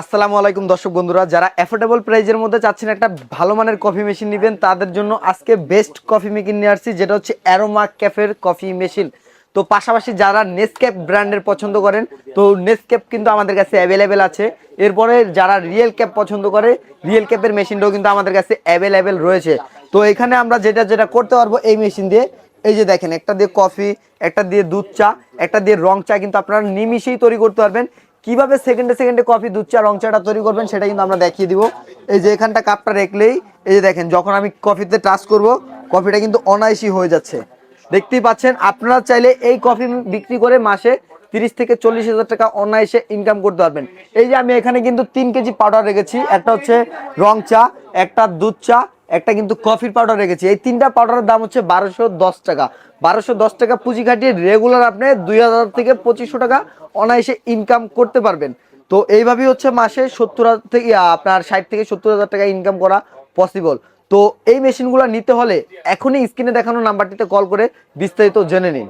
আসসালামু আলাইকুম দর্শক বন্ধুরা, যারা অ্যাফোর্ডেবল প্রাইজের মধ্যে চাচ্ছেন একটা ভালো মানের কফি মেশিন নেবেন, তাদের জন্য আজকে বেস্ট কফি মেকিং নিয়ে আসছি, যেটা হচ্ছে অ্যারোমা ক্যাফের কফি মেশিন তো পাশাপাশি যারা নেসক্যাপ ব্র্যান্ডের পছন্দ করেন, তো নেসক্যাপ কিন্তু আমাদের কাছে অ্যাভেলেবেল আছে। এরপরে যারা রিয়েল ক্যাপ পছন্দ করে রিয়েল ক্যাপের মেশিনটাও কিন্তু আমাদের কাছে অ্যাভেলেবেল রয়েছে। তো এখানে আমরা যেটা যেটা করতে পারব এই মেশিন দিয়ে, এই যে দেখেন, একটা দিয়ে কফি একটা দিয়ে দুধ চা, একটা দিয়ে রং চা কিন্তু আপনারা নিমিশেই তৈরি করতে পারবেন। কীভাবে সেকেন্ডে সেকেন্ডে কফি দুধ চা, রং চাটা তৈরি করবেন সেটা কিন্তু আমরা দেখিয়ে দিব। এই যে এখানটা কাপটা রাখলেই, এই যে দেখেন, যখন আমি কফিতে টাচ করব কফিটা কিন্তু অনায়াসই হয়ে যাচ্ছে। দেখতেই পাচ্ছেন, আপনারা চাইলে এই কফি বিক্রি করে মাসে তিরিশ থেকে চল্লিশ হাজার টাকা অনায়াসে ইনকাম করতে পারবেন। এই যে আমি এখানে কিন্তু তিন কেজি পাউডার রেখেছি, একটা হচ্ছে রং চা, একটা দুধ চা একটা কিন্তু কফির পাউডার রেখেছি। এই তিনটা পাউডারের দাম হচ্ছে বারোশো দশ টাকা। বারোশো দশ টাকা পুঁজি খাটিয়ে রেগুলার আপনি দুই হাজার থেকে পঁচিশশো টাকা অনায়াসে ইনকাম করতে পারবেন। তো এইভাবেই হচ্ছে মাসে সত্তর থেকে আপনার ষাট থেকে সত্তর হাজার টাকা ইনকাম করা পসিবল তো এই মেশিনগুলো নিতে হলে এখনই স্ক্রিনে দেখানো নাম্বারটিতে কল করে বিস্তারিত জেনে নিন।